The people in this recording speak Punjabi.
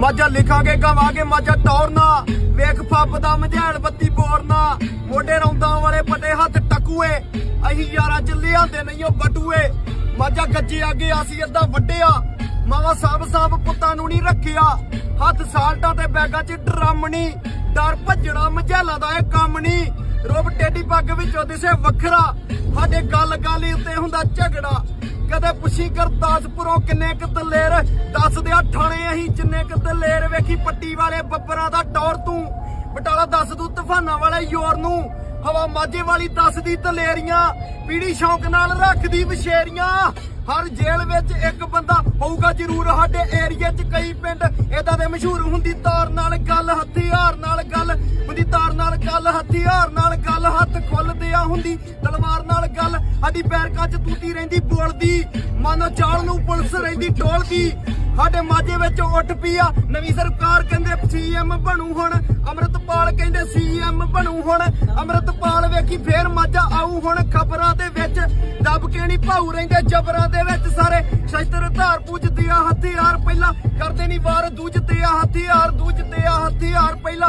ਮਾਝਾ ਲਿਖਾਂਗੇ, ਗਵਾਂਗੇ ਮਾਝਾ ਟੌਰਨਾ ਵੇਖ ਫੱਬ ਦਾ ਮਝੈਲ ਬੱਤੀ ਬੋਰਨਾ ਮੋਢੇ ਰੌਂਦਾਂ ਵਾਲੇ ਪੱਟੇ ਹੱਥ ਟਕੂਏ। ਅਹੀਂ ਯਾਰਾਂ ਚ ਲਿਆਂਦੇ ਨਹੀਂ ਉਹ ਬਟੂਏ ਮਾਝਾ ਗੱਜੇ ਅੱਗੇ ਅਸੀਂ ਅੱਧਾ ਵੱਡਿਆ। ਮਾਵਾ ਸਾਬ ਸਾਬ ਪੁੱਤਾਂ ਨੂੰ ਨਹੀਂ ਰੱਖਿਆ। ਹੱਥ ਸਾਲਟਾਂ ਤੇ ਬੈਗਾਂ 'ਚ ਡਰਮਣੀ ਡਰ ਭੱਜਣਾ ਮਝੈਲਾ ਦਾ ਇਹ ਕੰਮ ਨਹੀਂ ਰੋਬ ਟੇਡੀ ਪੱਗ ਵਿੱਚੋਂ ਦਿਸੇ ਵੱਖਰਾ। ਸਾਡੇ ਗੱਲ ਗੱਲ ਉੱਤੇ ਹੁੰਦਾ ਝਗੜਾ। ਕਦੇ ਪੁੱਛੀ ਗੁਰਦਾਸਪੁਰੋਂ ਕਿੰਨੇ ਕ ਦਲੇਰ? ਦੱਸ ਦਿਆ ਠਾਣੇ ਅਸੀਂ ਜਿੰਨੇ ਕ ਦਲੇਰ ਵੇਖੀ, ਪੱਟੀ ਵਾਲੇ ਬੱਬਰਾਂ ਦਾ ਟੌਰ ਤੂੰ। ਬਟਾਲਾ ਦੱਸ ਤੂੰ ਤੂਫਾਨਾਂ ਵਾਲੇ ਯੋਰ ਨੂੰ। ਹਵਾ ਮਾਝੇ ਵਾਲੀ ਦੱਸਦੀ ਦਲੇਰੀਆਂ। ਪੀੜੀ ਸ਼ੌਂਕ ਨਾਲ ਰੱਖਦੀ ਵਿਸ਼ੇਰੀਆਂ। ਹਰ ਜੇਲ੍ਹ ਵਿੱਚ ਇੱਕ ਬੰਦਾ ਹੋਊਗਾ ਜ਼ਰੂਰ ਸਾਡੇ ਏਰੀਏ 'ਚ। ਕਈ ਪਿੰਡ ਇਦਾਂ ਦੇ ਮਸ਼ਹੂਰ ਹੁੰਦੀ, ਤਾਰ ਨਾਲ ਗੱਲ, ਹਥਿਆਰ ਨਾਲ ਗੱਲ। ਹੁੰਦੀ, ਤਾਰ ਨਾਲ ਗੱਲ, ਹਥਿਆਰ ਨਾਲ ਗੱਲ, ਹੱਥ ਖੁੱਲਦੇ ਆ ਹੁੰਦੀ। ਸਾਡੀ ਬੈਰਕਾਂ 'ਚ ਤੂਤੀ ਰਹਿੰਦੀ, ਬੋਲਦੀ, ਮਾਨੋ ਚਾਲ ਨੂੰ ਪੁਲਿਸ ਰਹਿੰਦੀ, ਟੋਲਦੀ। ਸਾਡੇ ਮਾਝੇ ਵਿੱਚ ਉੱਠ ਪਈ ਆ, ਨਵੀਂ ਸਰਕਾਰ ਕਹਿੰਦੇ ਸੀਐਮ ਬਣੂ ਹੁਣ। ਅਮਰਤਪਾਲ ਕਹਿੰਦੇ ਸੀਐਮ ਬਣੂ ਹੁਣ। ਅਮਰਤਪਾਲ ਵੇਖੀ ਫੇਰ ਮਾਝਾ ਆਊ ਹੁਣ ਖਬਰਾਂ ਦੇ ਵਿੱਚ। ਦੱਬ ਕੇ ਨਹੀਂ ਭਾਊ ਰਹਿੰਦੇ ਜਬਰਾਂ ਦੇ ਵਿੱਚ ਸਾਰੇ। ਸ਼ਸਤਰ ਧਾਰ ਪੂਜਦੇ ਆ ਹਥਿਆਰ ਪਹਿਲਾਂ। ਕਰਦੇ ਨਹੀਂ ਵਾਰ ਦੂਜਦੇ ਆ ਹਥਿਆਰ, ਦੂਜਦੇ ਆ ਹਥਿਆਰ ਪਹਿਲਾਂ।